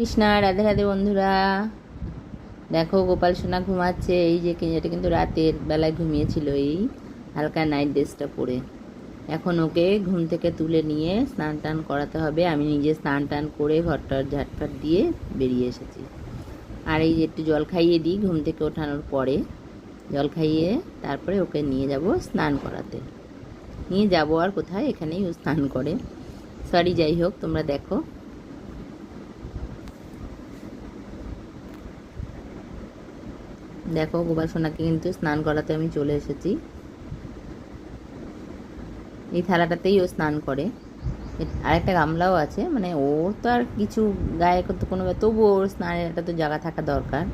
কৃষ্ণা, রাধে রাধে বন্ধুরা। দেখো, গোপাল সোনা ঘুমাচ্ছে। এই যে কি- এটা কিন্তু রাতের বেলায় ঘুমিয়েছিল এই হালকা নাইট ড্রেসটা পরে। এখন ওকে ঘুম থেকে তুলে নিয়ে স্নান টান করাতে হবে। আমি নিজে স্নান টান করে ঘরটার ঝাটফাট দিয়ে বেরিয়ে এসেছি। আর এই যে একটু জল খাইয়ে দিই ঘুম থেকে ওঠানোর পরে। জল খাইয়ে তারপরে ওকে নিয়ে যাব স্নান করাতে। নিয়ে যাব আর কোথায়? এখানেই ও স্নান করে। সরি যাই হোক, তোমরা দেখো। দেখো গোপাল সোনাকে কিন্তু স্নান করাতে আমি চলে এসেছি। এই থালাটাতেই ও স্নান করে। আরেকটা গামলাও আছে মানে ওর তো আর কিছু গায়ে করতে কোনো তবুও ওর স্নানের একটা তো জায়গা থাকা দরকার।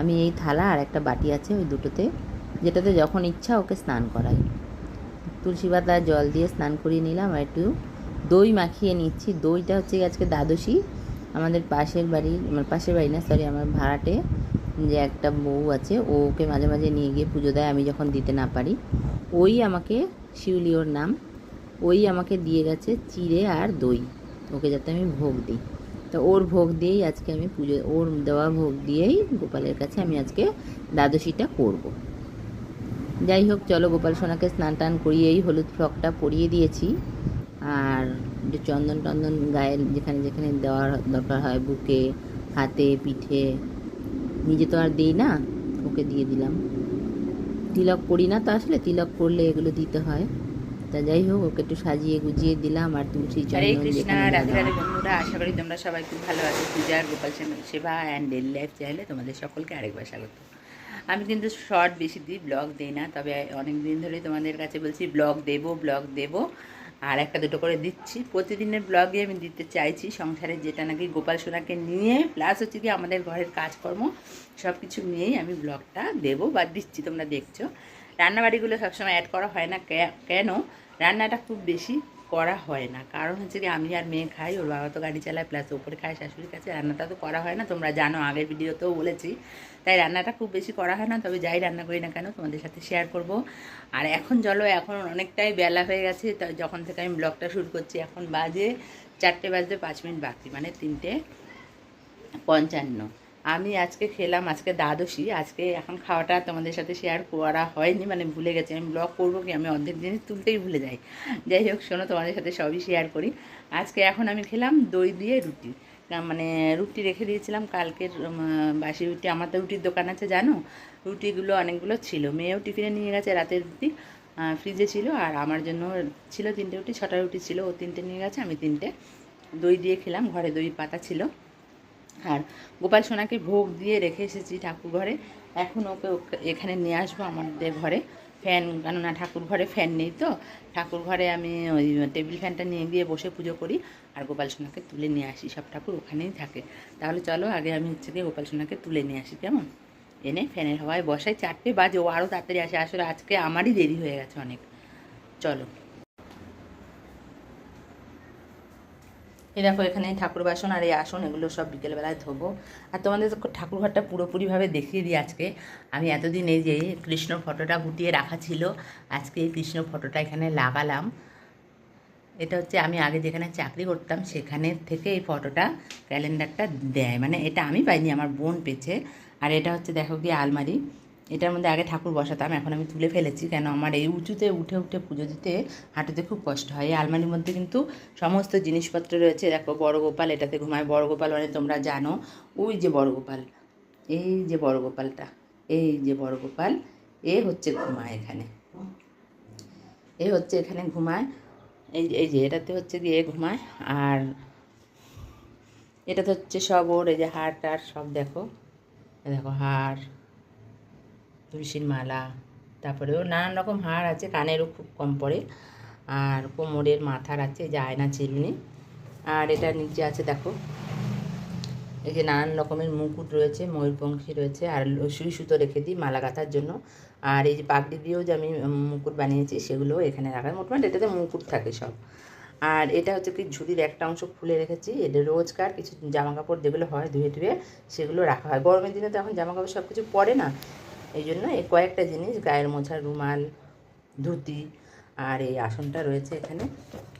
আমি এই থালা আর একটা বাটি আছে ওই দুটোতে, যেটাতে যখন ইচ্ছা ওকে স্নান করাই। তুলসী পাতা জল দিয়ে স্নান করিয়ে নিলাম আর একটু দই মাখিয়ে নিচ্ছি। দইটা হচ্ছে আজকে দ্বাদশী। আমাদের পাশের বাড়ি আমার পাশের বাড়ি না সরি আমার ভাড়াটে। যে একটা বউ আছে ও ওকে মাঝে মাঝে নিয়ে গিয়ে পুজো দেয়, আমি যখন দিতে না পারি। ওই আমাকে শিউলি ওর নাম, ওই আমাকে দিয়ে গেছে চিড়ে আর দই। ওকে যাতে আমি ভোগ দিই। তো ওর ভোগ দিয়েই আজকে আমি পুজো, ওর দেওয়া ভোগ দিয়েই গোপালের কাছে আমি আজকে দ্বাদশীটা করব। যাই হোক, চলো গোপাল সোনাকে স্নান টান করিয়েই হলুদ ফ্রকটা পরিয়ে দিয়েছি। আর একটু চন্দন টন্দন গায়ে যেখানে যেখানে দেওয়ার দরকার হয়, বুকে, হাতে, পিঠে নিজে তো আর দিই না ওকে দিয়ে দিলাম। তিলক করি না তো আসলে তিলক করলে এগুলো দিতে হয়। তা যাই হোক ওকে একটু সাজিয়ে গুজিয়ে দিলাম আর তুলসী হরে রাধে রাধে। বন্ধুরা আশা করি তোমরা সবাই খুব ভালো আছো। পূজার গোপাল সেবা অ্যান্ড ডেলি লাইফ চ্যানেলে তোমাদের সকলকে আরেকবার স্বাগত। আমি কিন্তু শর্ট বেশি দিই ব্লগ দিই না তবে অনেক দিন ধরে তোমাদের কাছে বলছি ব্লগ দেবো ব্লগ দেবো। আর একটা দুটো করে দিচ্ছি। প্রতিদিনের ব্লগে আমি দিতে চাইছি সংসারে যেটা নাকি গোপাল সোনাকে নিয়ে প্লাস হচ্ছে কি আমাদের ঘরের কাজকর্ম সব কিছু নিয়েই আমি ব্লগটা দেবো বা দিচ্ছি, তোমরা দেখছ। রান্নাবাড়িগুলো সবসময় অ্যাড করা হয় না কেন? রান্নাটা খুব বেশি করা হয় না। কারণ হচ্ছে কি, আমি আর মেয়ে খাই, ওর বাবা তো গাড়ি চালায় প্লাস ওপরে খায়, শাশুড়ির কাছে রান্নাটা তো করা হয় না। তোমরা জানো, আগের ভিডিওতেও বলেছি। তাই রান্নাটা খুব বেশি করা হয় না, তবে যাই রান্না করি না কেন, তোমাদের সাথে শেয়ার করব। আর এখন চলো, এখন অনেকটাই বেলা হয়ে গেছে যখন থেকে আমি ব্লগটা শুরু করছি, এখন বাজে চারটে বাজতে পাঁচ মিনিট বাকি মানে তিনটে পঞ্চান্ন। আমি আজকে খেলাম, আজকে দ্বাদশী। আজকে এখন খাওয়াটা তোমাদের সাথে শেয়ার করা হয়নি মানে ভুলে গেছি। আমি ব্লগ করব কি, আমি অর্ধেক জিনিস তুলতেই ভুলে যাই। যাই হোক, শোনো, তোমাদের সাথে সবই শেয়ার করি। আজকে এখন আমি খেলাম দই দিয়ে রুটি। মানে রুটি রেখে দিয়েছিলাম, কালকের বাসি রুটি। আমার তো রুটির দোকান আছে, জানো? রুটিগুলো অনেকগুলো ছিল। মেয়েও টিফিনে নিয়ে গেছে রাতের রুটি। ফ্রিজে ছিল, আর আমার জন্য ছিল তিনটে রুটি, ছটা রুটি ছিল। ও তিনটে নিয়ে গেছে, আমি তিনটে। দই দিয়ে খেলাম, ঘরে দই পাতা ছিল। আর গোপাল সোনাকে ভোগ দিয়ে রেখে এসেছি ঠাকুর ঘরে। এখন ওকে এখানে নিয়ে আসব আমাদের ঘরে। ফ্যান, কেননা ঠাকুর ঘরে ফ্যান নেই তো। ঠাকুর ঘরে আমি ওই টেবিল ফ্যানটা নিয়ে গিয়ে বসে পুজো করি আর গোপাল সোনাকে তুলে নিয়ে আসি। সব ঠাকুর ওখানেই থাকে। তাহলে চলো আগে আমি হচ্ছে গিয়ে গোপাল সোনাকে তুলে নিয়ে আসি কেমন? এনে ফ্যানের হাওয়ায় বসাই। চারটে বাজে, ও আরও তাড়াতাড়ি আসে। আসলে আজকে আমারই দেরি হয়ে গেছে অনেক। চলো। এই দেখো এখানে ঠাকুর বাসন আর এই আসন, এগুলো সব বিকেলবেলায় ধোবো। আর তোমাদের তো ঠাকুর ঘরটা পুরোপুরিভাবে দেখিয়ে দিই আজকে। আমি এতদিন এই যে কৃষ্ণ ফটোটা গুটিয়ে রাখা ছিল, আজকে এই কৃষ্ণ ফটোটা এখানে লাগালাম। এটা হচ্ছে আমি আগে যেখানে চাকরি করতাম, সেখানে থেকে এই ফটোটা ক্যালেন্ডারটা দেয়। মানে এটা আমি পাইনি, আমার বোন পেছে আর এটা হচ্ছে দেখো কি আলমারি। এটার মধ্যে আগে ঠাকুর বসাতাম, এখন আমি তুলে ফেলেছি। কেন? আমার এই উঁচুতে উঠে উঠে পুজো দিতে হাঁটুতে খুব কষ্ট হয়। এই আলমারির মধ্যে কিন্তু সমস্ত জিনিসপত্র রয়েছে। দেখো, বড় গোপাল, এটাতে ঘুমায়। বড় গোপাল মানে তোমরা জানো, ওই যে বড় গোপাল, এই যে বড় গোপালটা, এই যে বড় গোপাল, এ হচ্ছে ঘুমায় এখানে। এ হচ্ছে এখানে ঘুমায়। এই এই যে এটাতে হচ্ছে গিয়ে ঘুমায়। আর এটাতে হচ্ছে সব ওর এই যে হাড় টার সব দেখো। দেখো হার তুলসীর মালা, তারপরেও নানান রকম হার আছে, কানেরও খুব কম পড়ে। আর কোমরের মাথার আছে যে আয়না চিরুনি আর এটা নিচে আছে, দেখো। এই যে নানান রকমের মুকুট রয়েছে, ময়ূরপঙ্খী রয়েছে, আর সুই সুতো রেখে দিই মালা গাঁথার জন্য। আর এই যে পাগড়ি দিয়েও যে আমি মুকুট বানিয়েছি, সেগুলোও এখানে রাখা মোটামুটি এটাতে মুকুট থাকে সব। আর এটা হচ্ছে কি, ঝুড়ির একটা অংশ খুলে রেখেছি। এটা রোজকার, কিছু জামা কাপড় যেগুলো হয় ধুয়ে ধুয়ে সেগুলো রাখা হয়। গরমের দিনে তো এখন জামা কাপড় সব কিছু পরে না। এই জন্য এই কয়েকটা জিনিস, গায়ের মোছার রুমাল, ধুতি আর এই আসনটা রয়েছে এখানে।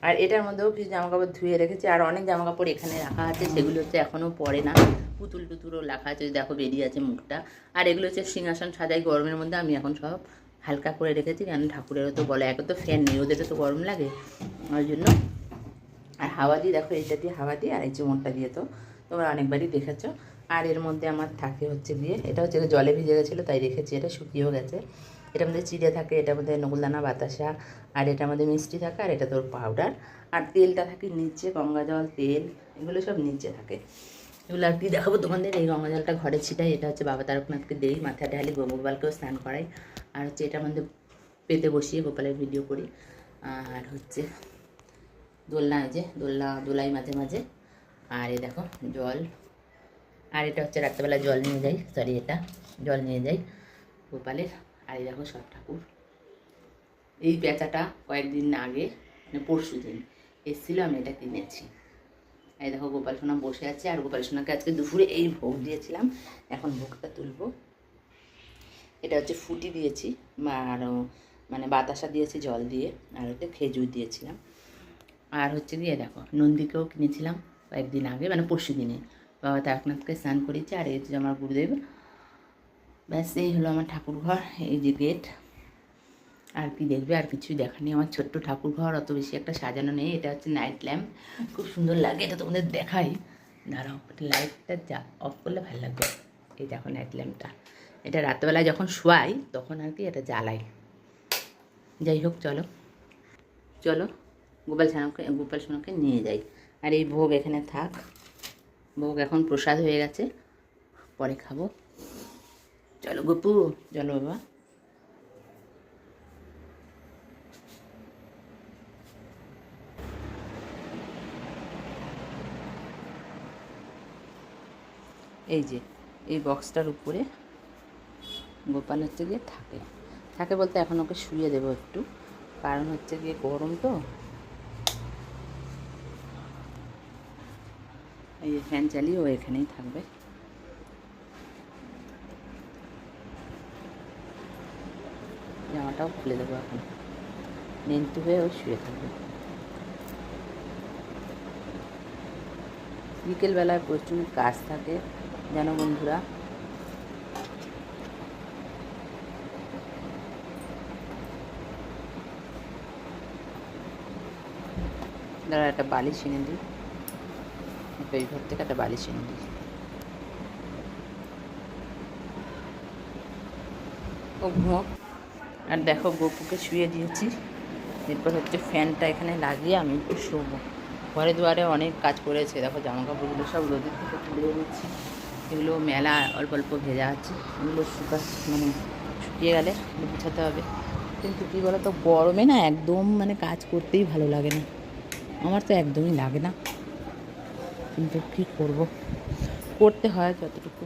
আর এটার মধ্যেও কিছু জামাকাপড় ধুয়ে রেখেছি। আর অনেক জামাকাপড় এখানে রাখা আছে, সেগুলো হচ্ছে এখনও পরে না। পুতুল টুতুলও রাখা আছে, দেখো বেরিয়ে আছে মুখটা। আর এগুলো হচ্ছে সিংহাসন সাজাই গরমের মধ্যে, আমি এখন সব হালকা করে রেখেছি, কেন ঠাকুরেরও তো বলে, একে তো ফ্যান নেই, ওদেরও তো গরম লাগে। ওই জন্য। আর হাওয়া দিয়ে, দেখো এটা দিয়ে হাওয়া দিয়ে, আর এই চুমোরটা দিয়ে তো তোমরা অনেকবারই দেখেছ। আর এর মধ্যে আমার থাকে হচ্ছে দিয়ে এটা হচ্ছে জলে ভিজে গেছিল, তাই রেখেছি, এটা শুকিয়েও গেছে। এটার মধ্যে চিড়ে থাকে, এটার মধ্যে নকুলদানা বাতাসা, আর এটার মধ্যে মিষ্টি থাকে, আর এটা তোর পাউডার আর তেলটা থাকে নিচে, গঙ্গা জল, তেল, এগুলো সব নিচে থাকে। এগুলো আর কি দেখাবো তোমাদের, এই গঙ্গা জলটা ঘরে ছিটাই, এটা হচ্ছে বাবা তারকনাথকে দেই মাথা ঢালি গোপালকেও স্নান করাই। আর হচ্ছে এটার মধ্যে পেতে বসিয়ে গোপালের ভিডিও করি। আর হচ্ছে দোলনা যে দোলনা, দোলাই মাঝে মাঝে। আর এই দেখো জল। আর এটা হচ্ছে রাত্রেবেলা জল নিয়ে যাই সরি এটা, জল নিয়ে যাই। গোপালের, আর এই দেখো সব ঠাকুর। এই পেঁচাটা কয়েকদিন আগে মানে পরশু দিন এসেছিল, আমি এটা কিনেছি। এই দেখো গোপাল সোনা বসে আছে, আর গোপাল সোনাকে আজকে দুপুরে এই ভোগ দিয়েছিলাম। এখন ভোগটা তুলবো। এটা হচ্ছে ফুটি দিয়েছি, আর মানে বাতাসা দিয়েছি জল দিয়ে, আর হচ্ছে খেজুর দিয়েছিলাম। আর হচ্ছে দিয়ে দেখো, নন্দীকেও কিনেছিলাম কয়েকদিন আগে মানে পরশু দিনে। বাবা তারকনাথকে স্নান করেছে আর এই যে আমার গুরুদেব। ব্যাস, এই হলো আমার ঠাকুর ঘর এই যে গেট। আর কি দেখবে, আর কিছুই দেখা নেই। আমার ছোট্ট ঠাকুর ঘর অত বেশি একটা সাজানো নেই। এটা হচ্ছে নাইট ল্যাম্প খুব সুন্দর লাগে, এটা তোমাদের দেখাই। দাঁড়াও লাইটটা যা অফ করলে ভালো লাগবে। এই দেখো নাইট ল্যাম্পটা এটা রাত্রেবেলায় যখন শোয়াই, তখন আর কি এটা জ্বালাই। যাই হোক, চলো। চলো, গোপাল সোনাকে গোপাল সোনাকে নিয়ে যাই। আর এই ভোগ এখানে থাক। ভোগ এখন প্রসাদ হয়ে গেছে। পরে খাব। চলো গপু, চলো বাবা। এই যে, এই বক্সটার উপরে গোপাল হচ্ছে গিয়ে থাকে। থাকে বলতে এখন ওকে শুয়ে দেবো একটু। কারণ হচ্ছে গিয়ে গরম তো। এই ফ্যান চালিয়ে ও এখানেই থাকবে। জামাটাও খুলে দেবো এখন। নেন্তু হয়ে ও শুয়ে থাকবে। বিকেলবেলায় প্রচুর কাজ থাকে যেন বন্ধুরা। দাঁড়া একটা বালিশ এনে দিই। থেকে একটা বালিশ এনে দিই। ও ঘুমো। আর দেখো গপুকে শুয়ে দিয়েছি। এরপর হচ্ছে ফ্যানটা এখানে লাগিয়ে আমি একটু শোবো। ঘরে দুয়ারে অনেক কাজ করেছে দেখো জামা কাপড়গুলো সব রোদের থেকে তুলে এনেছি এগুলো মেলা অল্প অল্প ভেজা আছে। এগুলো শুকা মানে শুকিয়ে গেলে গুছাতে হবে। কিন্তু কী বলো তো গরমে না একদম মানে কাজ করতেই ভালো লাগে না। আমার তো একদমই লাগে না। কিন্তু কী করব? করতে হয় যতটুকু।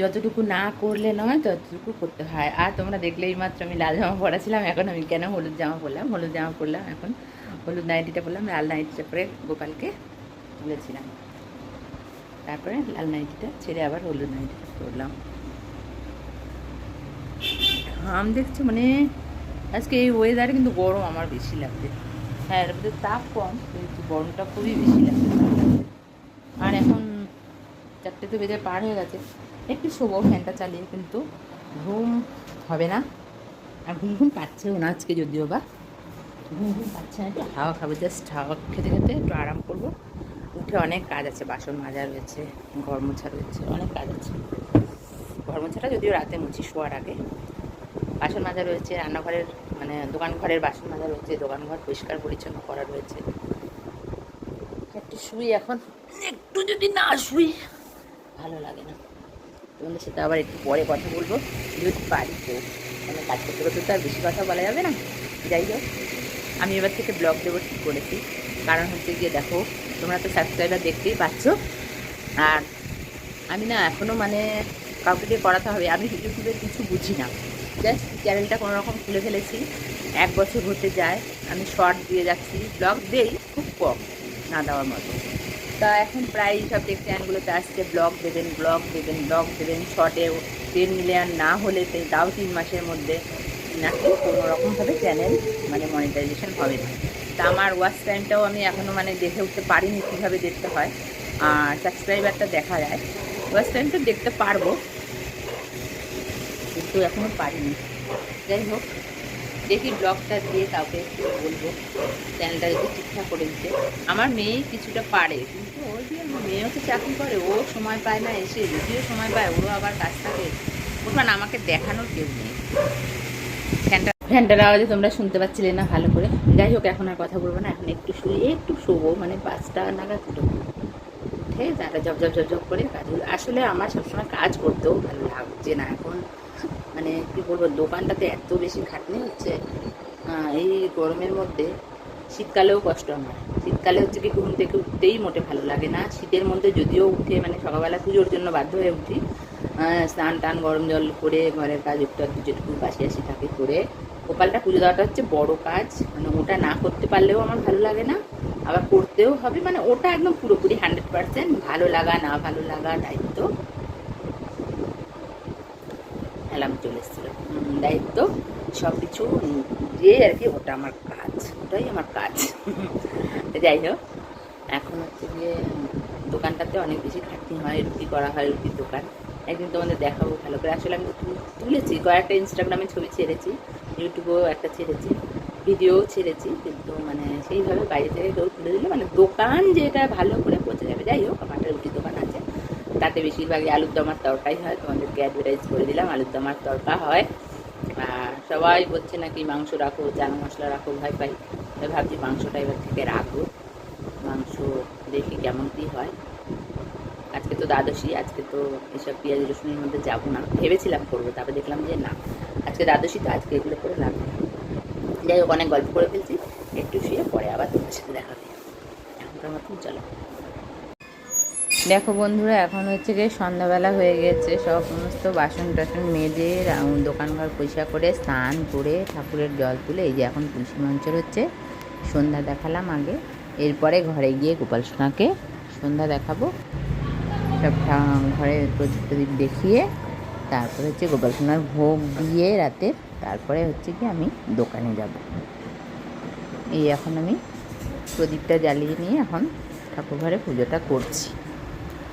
যতটুকু না করলে নয়, ততটুকু করতে হয়। আর তোমরা দেখলেই মাত্র আমি লাল জামা পরাছিলাম এখন আমি কেন হলুদ জামা পরলাম হলুদ জামা পরলাম এখন। হলুদ নাইটিটা পরলাম লাল নাইটিটা পরে গোপালকে তুলেছিলাম। তারপরে লাল নাইটিটা ছেড়ে আবার হলুদ নাইটিটা পরলাম। ঘাম দেখছ মানে? আজকে এই ওয়েদারে কিন্তু গরম আমার বেশি লাগছে। হ্যাঁ এর মধ্যে তাপ কম, কিন্তু গরমটা খুবই বেশি লাগছে আর এখন চারটে তো বেজে পার হয়ে গেছে। একটু শোবো, ফ্যানটা চালিয়ে, কিন্তু ঘুম হবে না। আর ঘুম ঘুম পাচ্ছেও না আজকে যদিও বা। ঘুম ঘুম পাচ্ছে না, একটু হাওয়া খাব জাস্ট হাওয়া খেতে খেতে একটু আরাম করব। উঠে অনেক কাজ আছে, বাসন মাজা রয়েছে, ঘর মোছা রয়েছে, অনেক কাজ আছে। ঘর মোছাটা যদিও রাতে মুছি, শোয়ার আগে। বাসন মাজা রয়েছে, রান্নাঘরের মানে দোকান ঘরের বাসন মাজা রয়েছে, দোকান ঘর পরিষ্কার পরিচ্ছন্ন করা রয়েছে। একটু শুই এখন। একটু যদি না শুই, ভালো লাগে না। তোমাদের সাথে আবার একটু পরে কথা বলব। যদি পারি তো মানে কাজ করতে করতে তো আর বেশি কথা বলা যাবে না। যাই হোক, আমি এবার থেকে ব্লগ দেবো ঠিক করেছি। কারণ হচ্ছে গিয়ে দেখো, তোমরা তো সাবস্ক্রাইবার দেখতেই পাচ্ছ। আর আমি না এখনও মানে কাউকে দিয়ে করাতে হবে, আমি ইউটিউবে কিছু বুঝি না। জাস্ট চ্যানেলটা কোনো রকম খুলে ফেলেছি। এক বছর হতে যায়, আমি শর্ট দিয়ে যাচ্ছি, ব্লগ দেই, খুব কম, না দেওয়ার মতো। তা এখন প্রায় সব টেক চ্যানেলগুলোতে আসছে, ব্লগ দেবেন ব্লগ দেবেন ব্লগ দেবেন, শর্টে টেন মিলিয়ন না হলে তাই তাও তিন মাসের মধ্যে। নাকি কোনো রকমভাবে চ্যানেল মানে মনিটাইজেশন হবে না। তা আমার ওয়াচ টাইমটাও আমি এখনও মানে দেখে উঠতে পারিনি কীভাবে দেখতে হয়। আর সাবস্ক্রাইবারটা দেখা যায়। ওয়াচ টাইমটা দেখতে পারব। কিন্তু এখনও পারিনি। যাই হোক, দেখি ব্লগটা দিয়ে কাউকে বলব। চ্যানেলটা যদি ঠিকঠাক করে দিতে। আমার মেয়ে কিছুটা পারে, কিন্তু ওই যে আমার মেয়েও তো চাকরি করে, ও সময় পায় না এসে, যদিও সময় পায়, ওরও আবার কাজ থাকে। ওখান আমাকে দেখানোর কেউ নেই। ফ্যানটা ফ্যানটার আওয়াজে তোমরা শুনতে পাচ্ছিলে না ভালো করে। যাই হোক, এখন আর কথা বলব না, এখন একটু শুয়ে একটু শোবো মানে পাঁচটা নাগাদ উঠবো উঠে তারা জব জব জব জব করে কাজগুলো আসলে আমার সবসময় কাজ করতেও ভালো লাগছে না এখন। মানে কি বলব, দোকানটাতে এত বেশি খাটনি হচ্ছে এই গরমের মধ্যে শীতকালেও কষ্ট আমার। শীতকালে হচ্ছে কি, ঘুম থেকে উঠতেই মোটে ভালো লাগে না। শীতের মধ্যে যদিও উঠে মানে সকালবেলা পুজোর জন্য বাধ্য হয়ে উঠি স্নান টান, গরম জল করে ঘরের কাজ একটু একটু যেটুকু বাসি আসি থাকে করে। গোপালটা পুজো দেওয়াটা হচ্ছে বড় কাজ মানে ওটা না করতে পারলেও আমার ভালো লাগে না। আবার করতেও হবে মানে ওটা একদম পুরোপুরি হান্ড্রেড পার্সেন্ট ভালো লাগা, না ভালো লাগা, দায়িত্ব। অ্যালার্ম চলে এসেছিলাম। দায়িত্ব সব কিছু যে আর কি, ওটা আমার কাজ, ওটাই আমার কাজ। যাই হোক, এখন হচ্ছে গিয়ে, দোকানটাতে অনেক বেশি খাটনি হয়, রুটি করা হয়, রুটির দোকান। একদিন তোমাদের দেখাবো ভালো করে। আসলে আমি তুলেছি, কয়েকটা ইনস্টাগ্রামে ছবি ছেড়েছি ইউটিউবেও একটা ছেড়েছি ভিডিও ছেড়েছি, কিন্তু মানে সেইভাবে বাইরে থেকে কেউ তুলে দিলে মানে দোকান যেটা ভালো করে পৌঁছে যাবে। যাই হোক, আমার একটা রুটির দোকান আছে। তাতে বেশিরভাগই আলুর দমার তরকাই হয়, তোমাদেরকে অ্যাডভার্টাইজ করে দিলাম, আলুর দমার তরকা হয়। আর সবাই বলছে নাকি মাংস রাখো, চানা মশলা রাখো ভাই পাই। তাই ভাবছি মাংসটা এবার থেকে রাখব। মাংস দেখি কেমন কী হয়। আজকে তো দ্বাদশী, আজকে তো এসব পেঁয়াজ রসুনের মধ্যে যাব না। ভেবেছিলাম করব, তারপরে দেখলাম যে না, আজকে দ্বাদশী তো আজকে এগুলো করে লাগবে যাই হোক, অনেক গল্প করে ফেলছি, একটু শুয়ে পরে আবার তোমার সাথে দেখা হবে। এখনকার মতন চলো দেখো বন্ধুরা, এখন হচ্ছে গিয়ে সন্ধ্যাবেলা হয়ে গেছে। সব সমস্ত বাসন টাসন মেজে দোকানঘর পয়সা করে স্নান করে ঠাকুরের জল তুলে এই যে এখন তুলসী মঞ্চের হচ্ছে সন্ধ্যা দেখালাম আগে। এরপরে ঘরে গিয়ে গোপাল সোনাকে সন্ধ্যা দেখাবো। সব ঘরে প্রদীপ দেখিয়ে তারপরে হচ্ছে গোপাল সোনার ভোগ দিয়ে রাতে তারপরে হচ্ছে কি আমি দোকানে যাব। এই এখন আমি প্রদীপটা জ্বালিয়ে নিয়ে এখন ঠাকুর ঘরে পুজোটা করছি।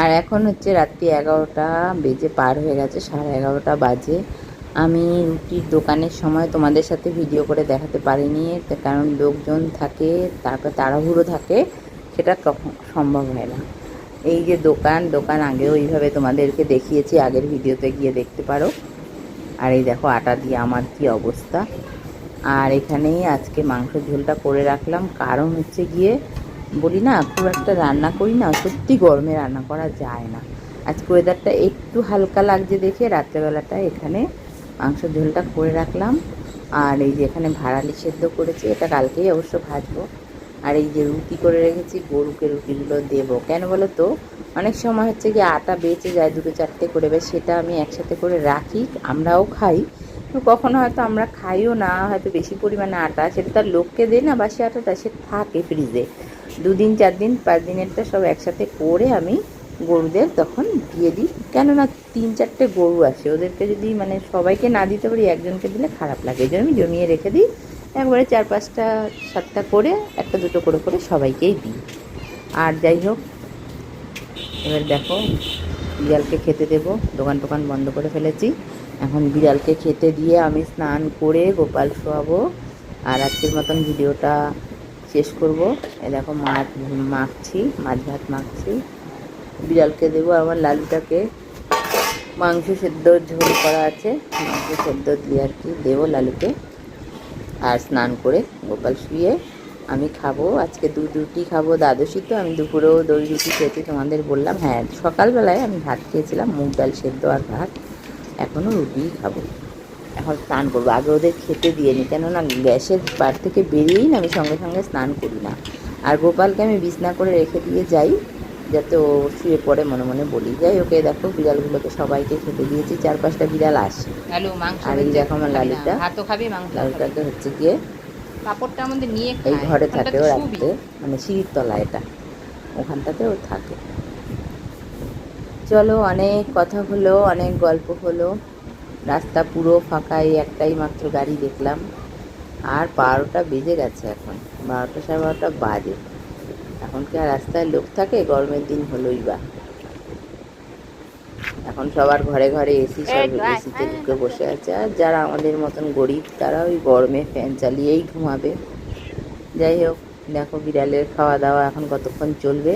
আর এখন হচ্ছে রাত্রি এগারোটা বেজে পার হয়ে গেছে, সাড়ে এগারোটা বাজে। আমি রুটির দোকানের সময় তোমাদের সাথে ভিডিও করে দেখাতে পারিনি কারণ লোকজন থাকে, তারপর তাড়াহুড়ো থাকে, সেটা তখন সম্ভব হয় না। এই যে দোকান দোকান আগেও এইভাবে তোমাদেরকে দেখিয়েছি, আগের ভিডিওতে গিয়ে দেখতে পারো। আর এই দেখো আটা দিয়ে আমার কি অবস্থা। আর এখানেই আজকে মাংস ঝোলটা করে রাখলাম, কারণ হচ্ছে গিয়ে বলি না, খুব একটা রান্না করি না, সত্যি গরমে রান্না করা যায় না। আজকে ওয়েদারটা একটু হালকা লাগছে দেখে রাত্রেবেলাটা এখানে মাংস ঝোলটা করে রাখলাম। আর এই যে এখানে ভাড়ালি সেদ্ধ করেছি, এটা কালকেই অবশ্য ভাজবো। আর এই যে রুটি করে রেখেছি, গরুকে রুটিগুলো দেবো। কেন বলো তো অনেক সময় হচ্ছে কি আটা বেঁচে যায় দুটো চারটে করে বেশ সেটা আমি একসাথে করে রাখি, আমরাও খাই। কখনো হয়তো আমরা খাইও না, হয়তো বেশি পরিমাণে আটা, সেটা তার লোককে দেয় না, বাসি আটাটা সে থাকে ফ্রিজে দুদিন চার দিন পাঁচ দিনেরটা সব একসাথে করে আমি গরুদের তখন দিয়ে দিই। কেননা তিন, চারটে গরু আছে ওদেরকে যদি মানে সবাইকে না দিতে পারি, একজনকে দিলে খারাপ লাগে। জন্য আমি জমিয়ে রেখে দিই। একবারে চার, পাঁচটা, সাতটা করে, একটা, দুটো করে করে সবাইকেই দিই। আর যাই হোক, এবার দেখো, বিড়ালকে খেতে দেবো। দোকান টোকান বন্ধ করে ফেলেছি। এখন বিড়ালকে খেতে দিয়ে আমি স্নান করে গোপাল শোয়াবো। আর আজকের মতন ভিডিওটা শেষ করব। এ দেখো মাছ মাখছি, মাছ ভাত মাখছি। বিড়ালকে দেবো আমার লালুটাকে। মাংস সেদ্ধ ঝোল করা আছে, মাংস সেদ্ধ দিয়ে আর কি দেবো লালুকে। আর স্নান করে গোপাল শুয়ে আমি খাব, আজকে দুধ রুটি খাব দ্বাদশী তো, আমি দুপুরেও দই রুটি খেয়েছি তোমাদের বললাম। হ্যাঁ সকালবেলায় আমি ভাত খেয়েছিলাম, মুগ ডাল সেদ্ধ আর ভাত এখনও রুটিই খাব। এখন স্নান করব। আগে ওদের খেতে দিয়ে নি কেননা গ্যাসের পার থেকে বেরিয়েই না আমি সঙ্গে সঙ্গে স্নান করি না। আর গোপালকে আমি বিছনা করে রেখে দিয়ে যাই যাতে ও শুয়ে পড়ে মনে মনে বলি। যাই ওকে দেখো বিড়ালগুলোকে সবাইকে খেতে দিয়েছি চার পাঁচটা বিড়াল আসে আর এই দেখো আমার। লালুটা। লালটাকে হচ্ছে গিয়ে কাপড়টা আমাদের নিয়ে এই ঘরে থাকে ও। রাখতে মানে সিঁড়ির তলা এটা। ওখানটাতে ও থাকে। চলো অনেক কথা হলো অনেক গল্প হলো। রাস্তা পুরো ফাঁকা এই একটাই মাত্র গাড়ি দেখলাম। আর বারোটা বেজে গেছে এখন। বারোটা সাড়ে বারোটা বাজে। এখন কি আর রাস্তায় লোক থাকে? গরমের দিন হলোই বা। এখন সবার ঘরে ঘরে এসি সব এসিতে ঢুকে বসে আছে। আর যারা আমাদের মতন গরিব তারা ওই গরমে ফ্যান চালিয়েই ঘুমাবে। যাই হোক দেখো বিড়ালের খাওয়া দাওয়া এখন কতক্ষণ চলবে?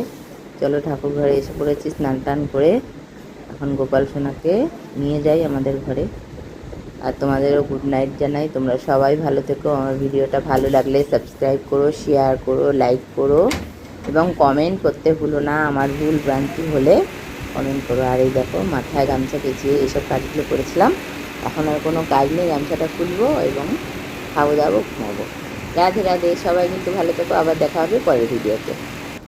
চলো ঠাকুর ঘরে এসে পড়েছি স্নান টান করে এখন গোপাল সোনাকে নিয়ে যাই আমাদের ঘরে। আর তোমাদেরও গুড নাইট জানাই। তোমরা সবাই ভালো থেকো। আমার ভিডিওটা ভালো লাগলে সাবস্ক্রাইব করো শেয়ার করো লাইক করো এবং কমেন্ট করতে ভুলো না। আমার ভুল ভ্রান্তি হলে কমেন্ট করো। আর এই দেখো, মাথায় গামছা পেঁচিয়ে এইসব কাজগুলো করেছিলাম। এখন আর কোনো কাজ নেই। গামছাটা খুলবো এবং খাব দাবো ঘুমাবো। রাধে রাধে। সবাই কিন্তু ভালো থেকো। আবার দেখা হবে পরের ভিডিওতে।